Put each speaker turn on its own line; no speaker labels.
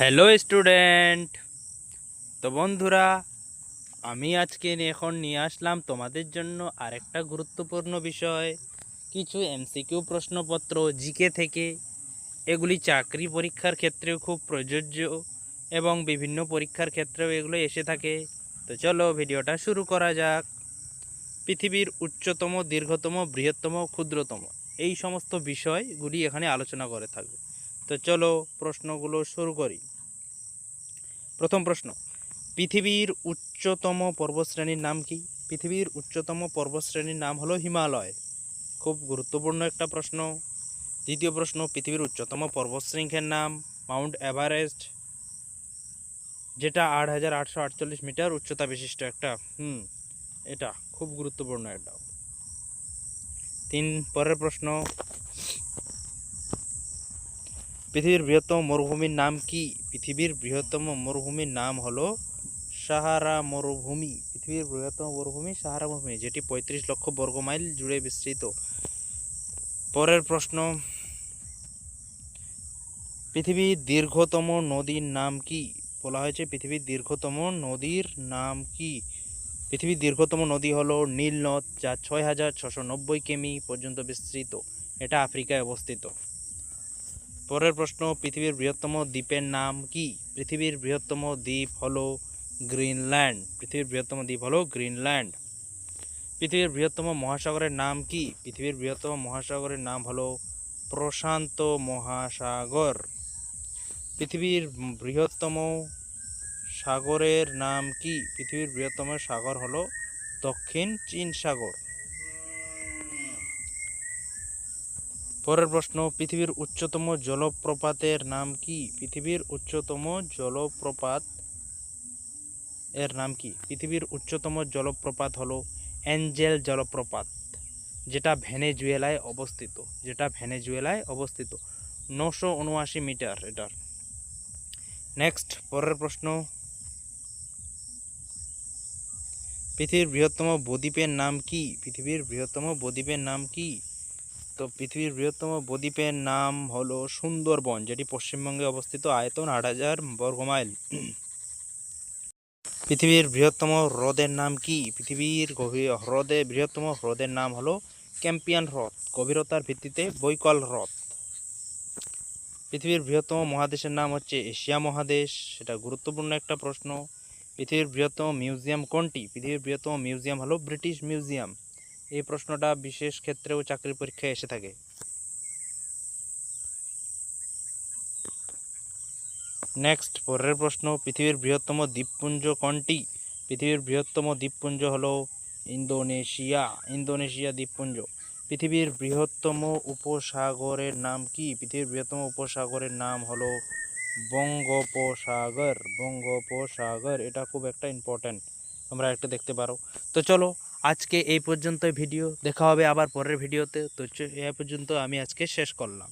Hello student তো বন্ধুরা, আমি আজকে এখন নিয়ে আসলাম তোমাদের জন্য আরেকটা গুরুত্বপূর্ণ বিষয়, কিছু এমসিকিউ প্রশ্নপত্র জিকে থেকে। এগুলি চাকরি পরীক্ষার ক্ষেত্রেও খুব প্রযোজ্য এবং বিভিন্ন পরীক্ষার ক্ষেত্রেও এগুলো এসে থাকে। তো চলো ভিডিওটা শুরু করা যাক। পৃথিবীর উচ্চতম, দীর্ঘতম, বৃহত্তম, ক্ষুদ্রতম, এই সমস্ত বিষয়গুলি এখানে আলোচনা করে থাকবে। তো চলো প্রশ্নগুলো শুরু করি। প্রথম প্রশ্ন, পৃথিবীর উচ্চতম পর্বতশ্রেণীর নাম কি? পৃথিবীর উচ্চতম পর্বতশ্রেণীর নাম হলো হিমালয়। খুব গুরুত্বপূর্ণ একটা প্রশ্ন। দ্বিতীয় প্রশ্ন, পৃথিবীর উচ্চতম পর্বতশৃঙ্গের নাম মাউন্ট এভারেস্ট, যেটা আট হাজার আটশো আটচল্লিশ মিটার উচ্চতা বিশিষ্ট একটা, হুম, এটা খুব গুরুত্বপূর্ণ এটা তিন, পরের প্রশ্ন পৃথিবীর বৃহত্তম মরুভূমির নাম কি? পৃথিবীর বৃহত্তম মরুভূমির নাম হলো সাহারা মরুভূমি। পৃথিবীর বৃহত্তম মরুভূমি সাহারা মরুভূমি, যেটি পঁয়ত্রিশ লক্ষ বর্গ মাইল জুড়ে বিস্তৃত। পরের প্রশ্ন, পৃথিবীর দীর্ঘতম নদীর নাম কি? বলা হয়েছে পৃথিবীর দীর্ঘতম নদীর নাম কি? পৃথিবীর দীর্ঘতম নদী হলো নীল নদ, যা ছয় হাজার ছশো নব্বই কিমি পর্যন্ত বিস্তৃত। এটা আফ্রিকায় অবস্থিত। পরের প্রশ্ন, পৃথিবীর বৃহত্তম দ্বীপের নাম কি? পৃথিবীর বৃহত্তম দ্বীপ হলো গ্রিনল্যান্ড। পৃথিবীর বৃহত্তম দ্বীপ হলো গ্রিনল্যান্ড। পৃথিবীর বৃহত্তম মহাসাগরের নাম কি? পৃথিবীর বৃহত্তম মহাসাগরের নাম হলো প্রশান্ত মহাসাগর। পৃথিবীর বৃহত্তম সাগরের নাম কি? পৃথিবীর বৃহত্তম সাগর হলো দক্ষিণ চীন সাগর। পরের প্রশ্ন, পৃথিবীর উচ্চতম জলপ্রপাতের নাম কি? পৃথিবীর উচ্চতম জলপ্রপাত এর নাম কি? পৃথিবীর উচ্চতম জলপ্রপাত হলো অ্যাঞ্জেল জলপ্রপাত, যেটা ভেনেজুয়েলায় অবস্থিত, যেটা ভেনেজুয়েলায় অবস্থিত। নশো উনআশি মিটার এটার। নেক্সট, পরের প্রশ্ন। পৃথিবীর বৃহত্তম বদ্বীপের নাম কি? পৃথিবীর বৃহত্তম বদ্বীপের নাম কি? তো পৃথিবীর বৃহত্তম বদ্বীপের নাম হলো সুন্দরবন, যেটি পশ্চিমবঙ্গে অবস্থিত আয়তন আট হাজার বর্গমাইল পৃথিবীর বৃহত্তম হ্রদের নাম কি? পৃথিবীর গভীর হ্রদে বৃহত্তম হ্রদের নাম হলো ক্যাম্পিয়ান হ্রদ, গভীরতার ভিত্তিতে বৈকল হ্রদ। পৃথিবীর বৃহত্তম মহাদেশের নাম হচ্ছে এশিয়া মহাদেশ, সেটা গুরুত্বপূর্ণ একটা প্রশ্ন। পৃথিবীর বৃহত্তম মিউজিয়াম কোনটি? পৃথিবীর বৃহত্তম মিউজিয়াম হলো ব্রিটিশ মিউজিয়াম। এই প্রশ্নটা বিশেষ ক্ষেত্রেও চাকরির পরীক্ষায় এসে থাকে। নেক্সট পরের প্রশ্ন, পৃথিবীর বৃহত্তম দ্বীপপুঞ্জ কোনটি? পৃথিবীর বৃহত্তম দ্বীপপুঞ্জ হল ইন্দোনেশিয়া। ইন্দোনেশিয়া দ্বীপপুঞ্জ। পৃথিবীর বৃহত্তম উপসাগরের নাম কি? পৃথিবীর বৃহত্তম উপসাগরের নাম হলো বঙ্গোপসাগর। বঙ্গোপসাগর, এটা খুব একটা ইম্পর্ট্যান্ট তোমরা একটা দেখতে পারো। তো চলো আজকে এই পর্যন্ত ভিডিও দেখা হবে আবার পরের ভিডিওতে তো এ পর্যন্ত আমি আজকে শেষ করলাম।